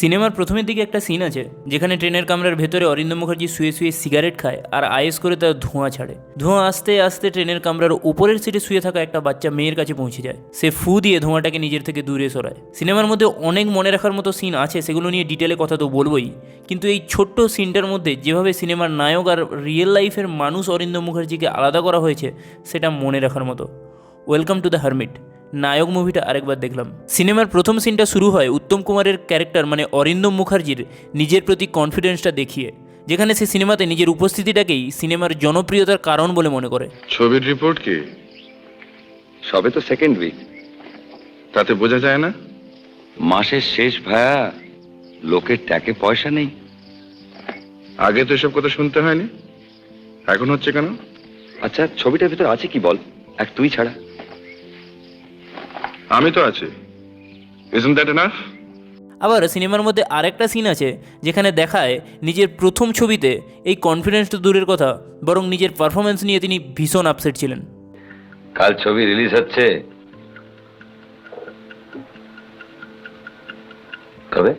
সিনেমার প্রথমের দিকে একটা সিন আছে, যেখানে ট্রেনের কামরার ভেতরে অরিন্দম মুখার্জি শুয়ে শুয়ে সিগারেট খায় আর আয়েস করে তার ধোঁয়া ছাড়ে। ধোঁয়া আস্তে আস্তে ট্রেনের কামরার উপরের সিটে শুয়ে থাকা একটা বাচ্চা মেয়ের কাছে পৌঁছে যায়। সে ফু দিয়ে ধোঁয়াটাকে নিজের থেকে দূরে সরায়। সিনেমার মধ্যে অনেক মনে রাখার মতো সিন আছে, সেগুলো নিয়ে ডিটেলে কথা তো বলবোই। কিন্তু এই ছোট্ট সিনটার মধ্যে যেভাবে সিনেমার নায়ক আর রিয়েল লাইফের মানুষ অরিন্দম মুখার্জিকে আলাদা করা হয়েছে, সেটা মনে রাখার মতো। Welcome to the hermit Nayak মুভিটা আরেকবার দেখলাম। সিনেমার প্রথম সিনটা শুরু হয় উত্তম কুমারের ক্যারেক্টার মানে অরিন্দম মুখার্জির নিজের প্রতি কনফিডেন্সটা দেখিয়ে যেখানে সে সিনেমাতে নিজের উপস্থিতিটাকেই সিনেমার জনপ্রিয়তার কারণ বলে মনে করে। ছবির রিপোর্ট কি? সবে তো সেকেন্ড উইক তাতে বোঝা যায় না? মাসের শেষ ভায়া লোকের ট্যাকে পয়সা নেই। আগে তো এসব কথা শুনতে হয়নি। এখন হচ্ছে কেন? আচ্ছা ছবিটার ভিতর আছে কি বল? এক তুই ছাড়া। আমি তো আছি। ইজন্ট দ্যাট এনাফ আবার সিনেমার মধ্যে আরেকটা সিন আছে যেখানে দেখায় নিজের প্রথম ছবিতে এই কনফিডেন্স তো দূরের কথা বরং নিজের পারফরমেন্স নিয়ে তিনি ভীষণ আপসেট ছিলেন। কাল ছবি রিলিজ হচ্ছে। কবে?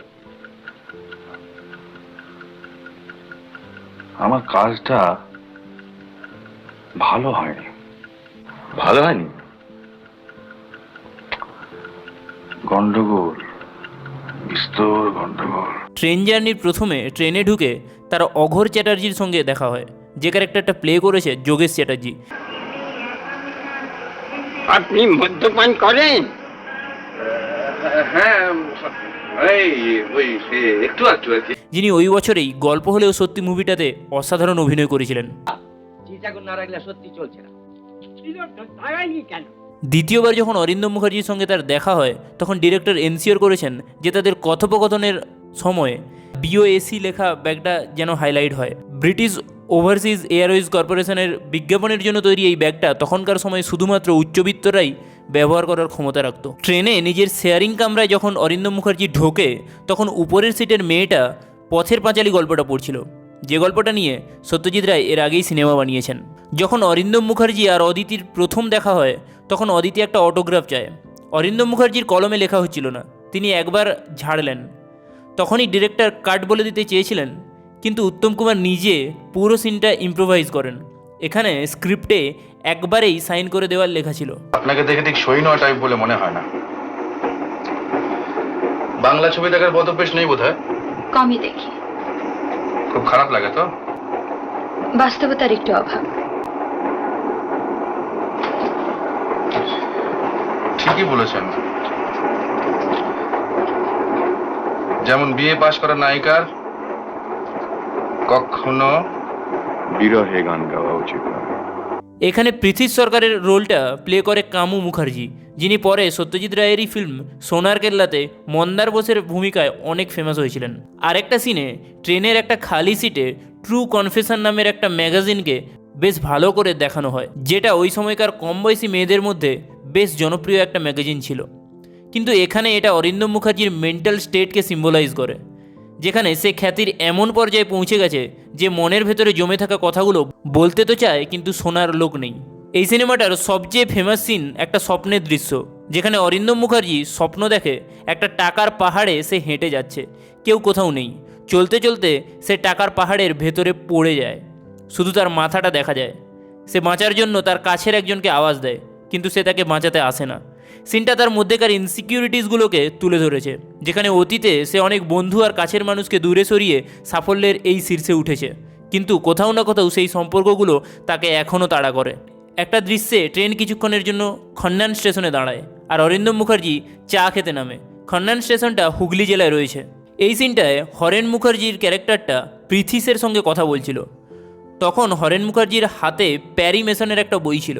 আমার কাজটা ভালো হয়নি। ভালো হয়নি? গন্ডগোল বিস্তর গন্ডগোল। ট্রেন জার্নির প্রথমে ট্রেনে ঢুকে তার অঘর চ্যাটার্জির সঙ্গে দেখা হয় যে ক্যারেক্টারটা প্লে করেছে যোগেশ চ্যাটার্জি। আপনি মদ্যপান করেন? হ্যাঁ একটু একটু যিনি ওই বছরেই গল্প হলেও সত্যি মুভিটাতে অসাধারণ অভিনয় করেছিলেন। চিটাগুন না রাখলে সত্যি চলছে না। কেন? দ্বিতীয়বার যখন অরিন্দম মুখার্জির সঙ্গে তার দেখা হয়, তখন ডিরেক্টর এনসিওর করেছেন যে তাদের কথোপকথনের সময় বিওএসি লেখা ব্যাগটা যেন হাইলাইট হয়। ব্রিটিশ ওভারসিজ এয়ারওয়েজ কর্পোরেশনের বিজ্ঞাপনের জন্য তৈরি এই ব্যাগটা তখনকার সময় শুধুমাত্র উচ্চবিত্তরাই ব্যবহার করার ক্ষমতা রাখত। ট্রেনে নিজের শেয়ারিং কামরায় যখন অরিন্দম মুখার্জি ঢোকে, তখন উপরের সিটের মেয়েটা পথের পাঁচালী গল্পটা পড়ছিল। যে গল্পটা নিয়ে সত্যজিৎ রায় এর আগেই সিনেমা বানিয়েছেন। যখন অরিন্দম মুখার্জি আর অদিতির প্রথম দেখা হয় তখন অদিতি একটা অটোগ্রাফ চায়। অরিন্দম মুখার্জির কলমে লেখা হচ্ছিল না। তিনি একবার ঝাড়লেন। তখনই ডিরেক্টর কাট বলে দিতে চেয়েছিলেন কিন্তু উত্তম কুমার নিজে পুরো সিনটা ইম্প্রোভাইজ করেন। এখানে স্ক্রিপ্টে একবারেই সাইন করে দেওয়ার লেখা ছিল। আপনাকে দেখে ঠিক সই নয় টাইপ বলে মনে হয় না। বাংলা ছবি দেখার বদভ্যেস নেই বোধ হয় কমই দেখি। খুব খারাপ লাগে তো? বাস্তবতার একটু অভাব। ঠিকই বলেছেন। যেমন বিএ পাশ করা নায়িকার কখনো বিরহে গান গাওয়া উচিত এখানে পৃথ্বী সরকারের রোলটা প্লে করে কামু মুখার্জি, যিনি পরে সত্যজিৎ রায়েরই ফিল্ম সোনার কেল্লাতে মন্দার বোসের ভূমিকায় অনেক ফেমাস হয়েছিলেন। আরেকটা সিনে ট্রেনের একটা খালি সিটে ট্রু কনফেশন নামের একটা ম্যাগাজিনকে বেশ ভালো করে দেখানো হয়, যেটা ওই সময়কার কম বয়সী মেয়েদের মধ্যে বেশ জনপ্রিয় একটা ম্যাগাজিন ছিল। কিন্তু এখানে এটা অরিন্দম মুখার্জির মেন্টাল স্টেটকে সিম্বলাইজ করে, যেখানে সে খ্যাতির এমন পর্যায়ে পৌঁছে গেছে যে মনের ভেতরে জমে থাকা কথাগুলো বলতে তো চায়, কিন্তু শোনার লোক নেই। এই সিনেমাটার সবচেয়ে ফেমাস সিন একটা স্বপ্নের দৃশ্য, যেখানে অরিন্দম মুখার্জি স্বপ্ন দেখে একটা টাকার পাহাড়ে সে হেঁটে যাচ্ছে, কেউ কোথাও নেই। চলতে চলতে সে টাকার পাহাড়ের ভেতরে পড়ে যায়, শুধু তার মাথাটা দেখা যায়। সে বাঁচার জন্য তার কাছের একজনকে আওয়াজ দেয় কিন্তু সে তাকে বাঁচাতে আসে না। সিনটা তার মধ্যেকার ইনসিকিউরিটিসগুলোকে তুলে ধরেছে, যেখানে অতীতে সে অনেক বন্ধু আর কাছের মানুষকে দূরে সরিয়ে সাফল্যের এই শীর্ষে উঠেছে। কিন্তু কোথাও না কোথাও সেই সম্পর্কগুলো তাকে এখনও তাড়া করে। একটা দৃশ্যে ট্রেন কিছুক্ষণের জন্য খন্নান স্টেশনে দাঁড়ায় আর অরিন্দম মুখার্জি চা খেতে নামে। খন্নান স্টেশনটা হুগলি জেলায় রয়েছে। এই সিনটায় হরেন মুখার্জির ক্যারেক্টারটা পৃথিসের সঙ্গে কথা বলছিল। তখন হরেন মুখার্জির হাতে প্যারি মেশনের একটা বই ছিল।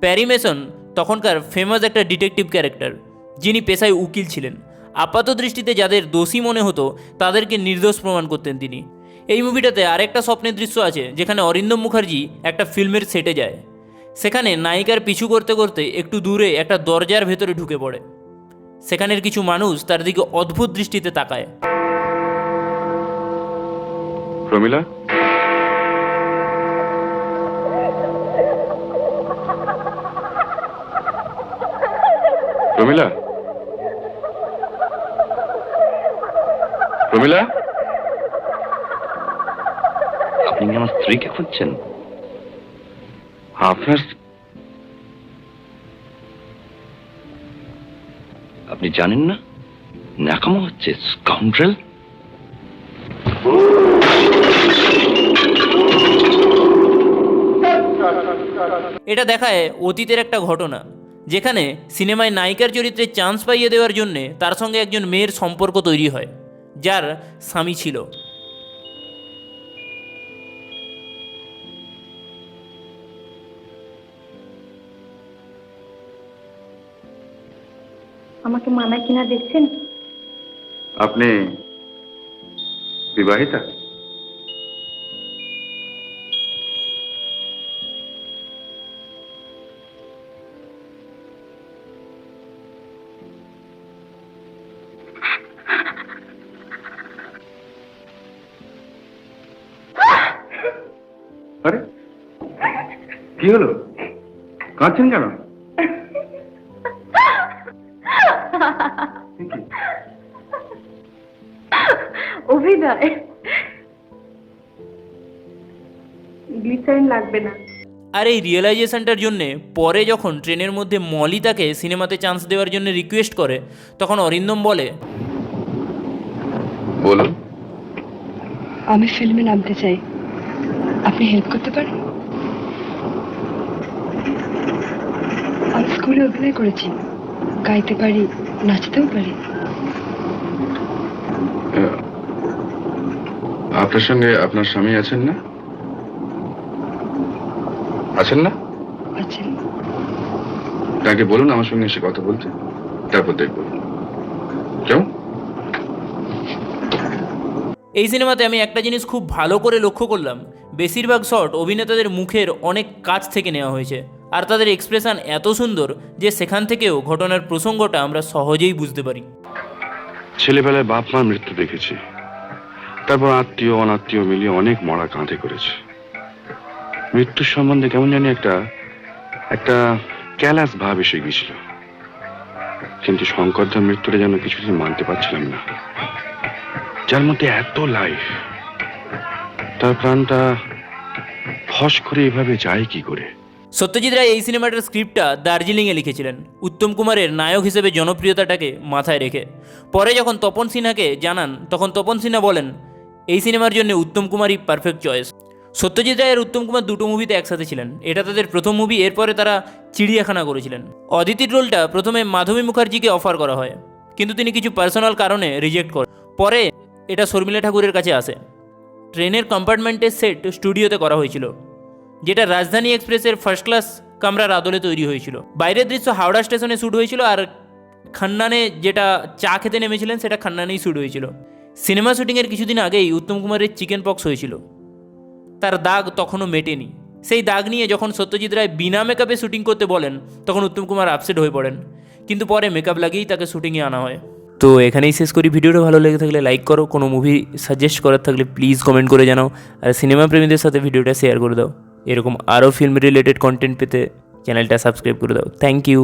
প্যারি মেসন তখনকার ফেমাস একটা ডিটেকটিভ ক্যারেক্টার যিনি পেশায় উকিল ছিলেন। আপাত দৃষ্টিতে যাদের দোষী মনে হতো, তাদেরকে নির্দোষ প্রমাণ করতেন তিনি। এই মুভিটাতে আরেকটা স্বপ্নের দৃশ্য আছে, যেখানে অরিন্দম মুখার্জি একটা ফিল্মের সেটে যায়। সেখানে নায়িকার পিছু করতে করতে একটু দূরে একটা দরজার ভেতরে ঢুকে পড়ে। সেখানের কিছু মানুষ তার দিকে অদ্ভুত দৃষ্টিতে তাকায়। প্রমিলা? প্রমিলা? প্রমিলা? আপনি আমার স্ত্রীকে খুঁজছেন? আপনার আপনি জানেন না? ন্যাকামো হচ্ছে স্কাউন্ড্রেল এটা দেখায় অতীতের একটা ঘটনা। যেখানে সিনেমায় নায়িকার চরিত্রে চান্স পাইয়ে দেওয়ার জন্যে তার সঙ্গে একজন মেয়ের সম্পর্ক তৈরি হয় যার স্বামী ছিল। আমাকে মানা কিনা দেখছেন? আপনি বিবাহিতা? কি হলো? কাঁদছেন কেন? অভিনয়। গ্লিসারিন লাগবে না। আর এই রিয়েলাইজেশনটার জন্যে পরে যখন ট্রেনের মধ্যে মলি তাকে সিনেমাতে চান্স দেওয়ার জন্য রিকোয়েস্ট করে তখন অরিন্দম বলে বলুন। আমি ফিল্মে নামতে চাই। আপনি হেল্প করতে পারেন আমি স্কুলে অভিনয় করেছি। গাইতে পারি নাচতেও পারি। আপনার সঙ্গে আপনার স্বামী আছেন না? আছেন না? আছেন। তাকে বলুন আমার সঙ্গে এসে কথা বলতে। তারপর দেখব। কেমন এই সিনেমাতে আমি একটা জিনিস খুব ভালো করে লক্ষ্য করলাম। বেশিরভাগ শট অভিনেতাদের মুখের অনেক কাছ থেকে নেওয়া হয়েছে। আর তাদের এক্সপ্রেশন এত সুন্দর যে সেখান থেকেও ঘটনার প্রসঙ্গটা আমরা সহজেই বুঝতে পারি। ছেলেবেলায় বাপ মার মৃত্যু দেখেছি। তারপর আত্মীয়, অনাত্মীয় মিলিয়ে অনেক মরা কাঁধে করেছে। মৃত্যুর সম্বন্ধে কেমন জানি একটা একটা ক্যালাস ভাব এসে গেছিল কিন্তু শঙ্করদার মৃত্যুটা যেন কিছুদিন মানতে পারছিলাম না। যার মধ্যে এত লাইফ তার প্রাণটা ফস করে এভাবে যায় কি করে? সত্যজিৎ রায় এই সিনেমাটার স্ক্রিপ্টটা দার্জিলিংয়ে লিখেছিলেন। উত্তম কুমারের নায়ক হিসেবে জনপ্রিয়তাটাকে মাথায় রেখে। পরে যখন তপন সিনহাকে জানান, তখন তপন সিনহা বলেন, এই সিনেমার জন্য উত্তম কুমারই পারফেক্ট চয়েস সত্যজিৎ রায় আর উত্তম কুমার দুটো মুভিতে একসাথে ছিলেন। এটা তাদের প্রথম মুভি এরপরে তারা চিড়িয়াখানা করেছিলেন। অদিতির রোলটা প্রথমে মাধবী মুখার্জিকে অফার করা হয়, কিন্তু তিনি কিছু পার্সোনাল কারণে রিজেক্ট করেন। পরে এটা শর্মিলা ঠাকুরের কাছে আসে। ট্রেনের কম্পার্টমেন্টের সেট স্টুডিওতে করা হয়েছিল। যেটা রাজধানী এক্সপ্রেসের ফার্স্ট ক্লাস কামরার আদলে তৈরি হয়েছিল। বাইরের দৃশ্য হাওড়া স্টেশনে শ্যুট হয়েছিল আর খান্নানে যেটা চা খেতে নেমেছিলেন, সেটা খান্নানেই শ্যুট হয়েছিল। সিনেমা শুটিংয়ের কিছুদিন আগেই উত্তম কুমারের চিকেন পক্স হয়েছিল। তার দাগ তখনও মেটেনি। সেই দাগ নিয়ে যখন সত্যজিৎ রায় বিনা মেকআপে শুটিং করতে বলেন, তখন উত্তম কুমার আপসেট হয়ে পড়েন। কিন্তু পরে মেকআপ লাগিয়েই তাকে শ্যুটিংয়ে আনা হয়। তো এখানেই শেষ করি। ভিডিওটা ভালো লেগে থাকলে লাইক করো। কোনো মুভি সাজেস্ট করার থাকলে প্লিজ কমেন্ট করে জানাও। আর সিনেমা প্রেমীদের সাথে ভিডিওটা শেয়ার করে দাও। এরকম আরও ফিল্ম রিলেটেড কন্টেন্ট পেতে চ্যানেলটা সাবস্ক্রাইব করে দাও। Thank you